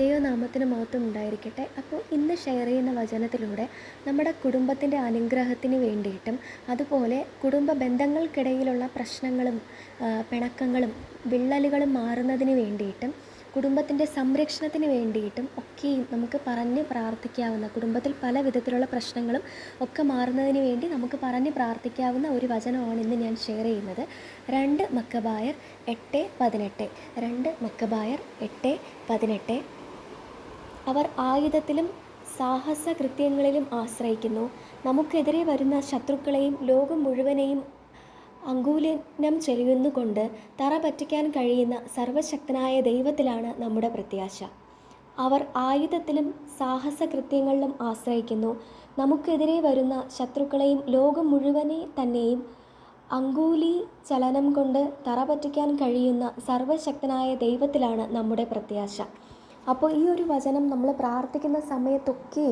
ദൈവനാമത്തിന് മഹത്വം ഉണ്ടായിരിക്കട്ടെ. അപ്പോൾ ഇന്ന് ഷെയർ ചെയ്യുന്ന വചനത്തിലൂടെ നമ്മുടെ കുടുംബത്തിന്റെ അനുഗ്രഹത്തിന് വേണ്ടിയിട്ടും അതുപോലെ കുടുംബ ബന്ധങ്ങൾക്കിടയിലുള്ള പ്രശ്നങ്ങളും പിണക്കങ്ങളും വിള്ളലുകളും മാറുന്നതിന് വേണ്ടിയിട്ടും കുടുംബത്തിന്റെ സംരക്ഷണത്തിന് വേണ്ടിയിട്ടും ഒക്കെയും നമുക്ക് പറഞ്ഞ് പ്രാർത്ഥിക്കാവുന്ന കുടുംബത്തിൽ പല വിധത്തിലുള്ള പ്രശ്നങ്ങളും ഒക്കെ മാറുന്നതിന് വേണ്ടി നമുക്ക് പറഞ്ഞ് പ്രാർത്ഥിക്കാവുന്ന ഒരു വചനമാണ് ഇന്ന് ഞാൻ ഷെയർ ചെയ്യുന്നത്. രണ്ട് മക്കബായർ എട്ട് പതിനെട്ട്. രണ്ട് മക്കബായർ എട്ട് പതിനെട്ട്. അവർ ആയുധത്തിലും സാഹസ കൃത്യങ്ങളിലും ആശ്രയിക്കുന്നു. നമുക്കെതിരെ വരുന്ന ശത്രുക്കളെയും ലോകം മുഴുവനെയും അങ്കൂലനം ചെയ്യുന്നുകൊണ്ട് തറ പറ്റിക്കാൻ കഴിയുന്ന സർവശക്തനായ ദൈവത്തിലാണ് നമ്മുടെ പ്രത്യാശ. അവർ ആയുധത്തിലും സാഹസ കൃത്യങ്ങളിലും ആശ്രയിക്കുന്നു. നമുക്കെതിരെ വരുന്ന ശത്രുക്കളെയും ലോകം മുഴുവനെ തന്നെയും അങ്കൂലി ചലനം കൊണ്ട് തറ പറ്റിക്കാൻ കഴിയുന്ന സർവശക്തനായ ദൈവത്തിലാണ് നമ്മുടെ പ്രത്യാശ. അപ്പോൾ ഈ ഒരു വചനം നമ്മൾ പ്രാർത്ഥിക്കുന്ന സമയത്തൊക്കെ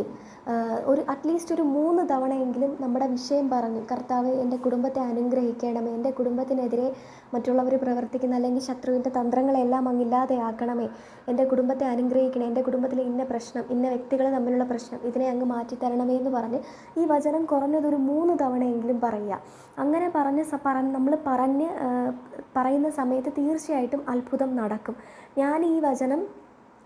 ഒരു അറ്റ്ലീസ്റ്റ് ഒരു മൂന്ന് തവണയെങ്കിലും നമ്മുടെ വിഷയം പറഞ്ഞ് കർത്താവ് എന്റെ കുടുംബത്തെ അനുഗ്രഹിക്കണമേ എന്റെ കുടുംബത്തിനെതിരെ മറ്റുള്ളവർ പ്രവർത്തിക്കുന്ന അല്ലെങ്കിൽ ശത്രുവിന്റെ തന്ത്രങ്ങളെല്ലാം അങ്ങ് ഇല്ലാതെയാക്കണമേ എന്റെ കുടുംബത്തെ അനുഗ്രഹിക്കണേ എന്റെ കുടുംബത്തിലെ ഇന്ന പ്രശ്നം ഇന്ന വ്യക്തികൾ തമ്മിലുള്ള പ്രശ്നം ഇതിനെ അങ്ങ് മാറ്റിത്തരണമേ എന്ന് പറഞ്ഞ് ഈ വചനം കുറഞ്ഞതൊരു മൂന്ന് തവണയെങ്കിലും പറയുക. അങ്ങനെ പറഞ്ഞ് നമ്മൾ പറഞ്ഞ് പറയുന്ന സമയത്ത് തീർച്ചയായിട്ടും അത്ഭുതം നടക്കും. ഞാൻ ഈ വചനം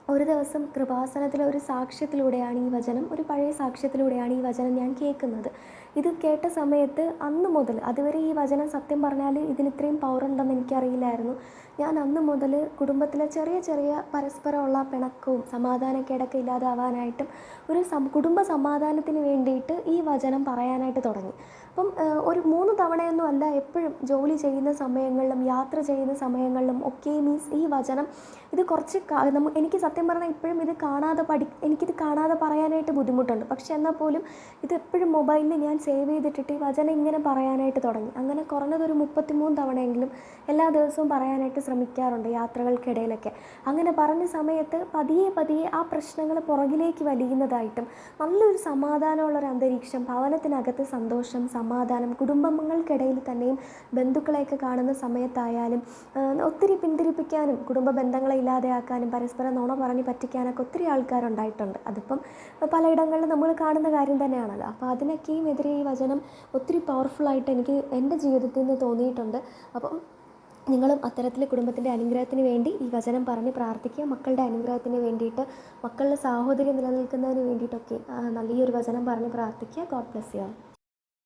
ഒരു ദിവസം കൃപാസനത്തിലെ ഒരു സാക്ഷ്യത്തിലൂടെയാണ് ഈ വചനം ഒരു പഴയ സാക്ഷ്യത്തിലൂടെയാണ് ഈ വചനം ഞാൻ കേൾക്കുന്നത്. ഇത് കേട്ട സമയത്ത് അന്ന് മുതൽ അതുവരെ ഈ വചനം സത്യം പറഞ്ഞാൽ ഇതിന് ഇത്രയും പവർ ഉണ്ടെന്ന് എനിക്കറിയില്ലായിരുന്നു. ഞാൻ അന്ന് മുതൽ കുടുംബത്തിലെ ചെറിയ ചെറിയ പരസ്പരമുള്ള പിണക്കവും സമാധാനക്കേടൊക്കെ ഇല്ലാതാവാനായിട്ടും ഒരു കുടുംബ സമാധാനത്തിന് വേണ്ടിയിട്ട് ഈ വചനം പറയാനായിട്ട് തുടങ്ങി. അപ്പം ഒരു മൂന്ന് തവണയൊന്നും അല്ല എപ്പോഴും ജോലി ചെയ്യുന്ന സമയങ്ങളിലും യാത്ര ചെയ്യുന്ന സമയങ്ങളിലും ഒക്കെ മീൻസ് ഈ വചനം ഇത് കുറച്ച് എനിക്ക് സത്യം പറഞ്ഞാൽ ഇപ്പോഴും ഇത് കാണാതെ പഠി എനിക്കിത് കാണാതെ പറയാനായിട്ട് ബുദ്ധിമുട്ടുണ്ട്. പക്ഷെ എന്നാൽ പോലും ഇത് എപ്പോഴും മൊബൈലിൽ ഞാൻ സേവ് ചെയ്തിട്ടിട്ട് ഈ വചനം ഇങ്ങനെ പറയാനായിട്ട് തുടങ്ങി. അങ്ങനെ കുറഞ്ഞതൊരു മുപ്പത്തിമൂന്ന് തവണയെങ്കിലും എല്ലാ ദിവസവും പറയാനായിട്ട് ശ്രമിക്കാറുണ്ട് യാത്രകൾക്കിടയിലൊക്കെ. അങ്ങനെ പറഞ്ഞ സമയത്ത് പതിയെ പതിയെ ആ പ്രശ്നങ്ങൾ പുറകിലേക്ക് വലിയുന്നതായിട്ടും നല്ലൊരു സമാധാനമുള്ളൊരു അന്തരീക്ഷം ഭവനത്തിനകത്ത് സന്തോഷം സമാധാനം കുടുംബങ്ങൾക്കിടയിൽ തന്നെയും ബന്ധുക്കളെയൊക്കെ കാണുന്ന സമയത്തായാലും ഒത്തിരി പിന്തിരിപ്പിക്കാനും കുടുംബ ബന്ധങ്ങളെ ഇല്ലാതെയാക്കാനും പരസ്പരം നുണ പറഞ്ഞ് പറ്റിക്കാനൊക്കെ ഒത്തിരി ആൾക്കാരുണ്ടായിട്ടുണ്ട്. അതിപ്പം പലയിടങ്ങളിലും നമ്മൾ കാണുന്ന കാര്യം തന്നെയാണല്ലോ. അപ്പോൾ അതിനൊക്കെയും എതിരെ ഈ വചനം ഒത്തിരി പവർഫുള്ളായിട്ട് എനിക്ക് എന്റെ ജീവിതത്തിൽ നിന്ന് തോന്നിയിട്ടുണ്ട്. അപ്പം നിങ്ങളും അത്തരത്തിൽ കുടുംബത്തിന്റെ അനുഗ്രഹത്തിന് വേണ്ടി ഈ വചനം പറഞ്ഞ് പ്രാർത്ഥിക്കുക. മക്കളുടെ അനുഗ്രഹത്തിന് വേണ്ടിയിട്ട് മക്കളുടെ സാഹോദര്യം നിലനിൽക്കുന്നതിന് വേണ്ടിയിട്ടൊക്കെ നല്ല ഈ ഒരു വചനം പറഞ്ഞ് പ്രാർത്ഥിക്കുക. God bless you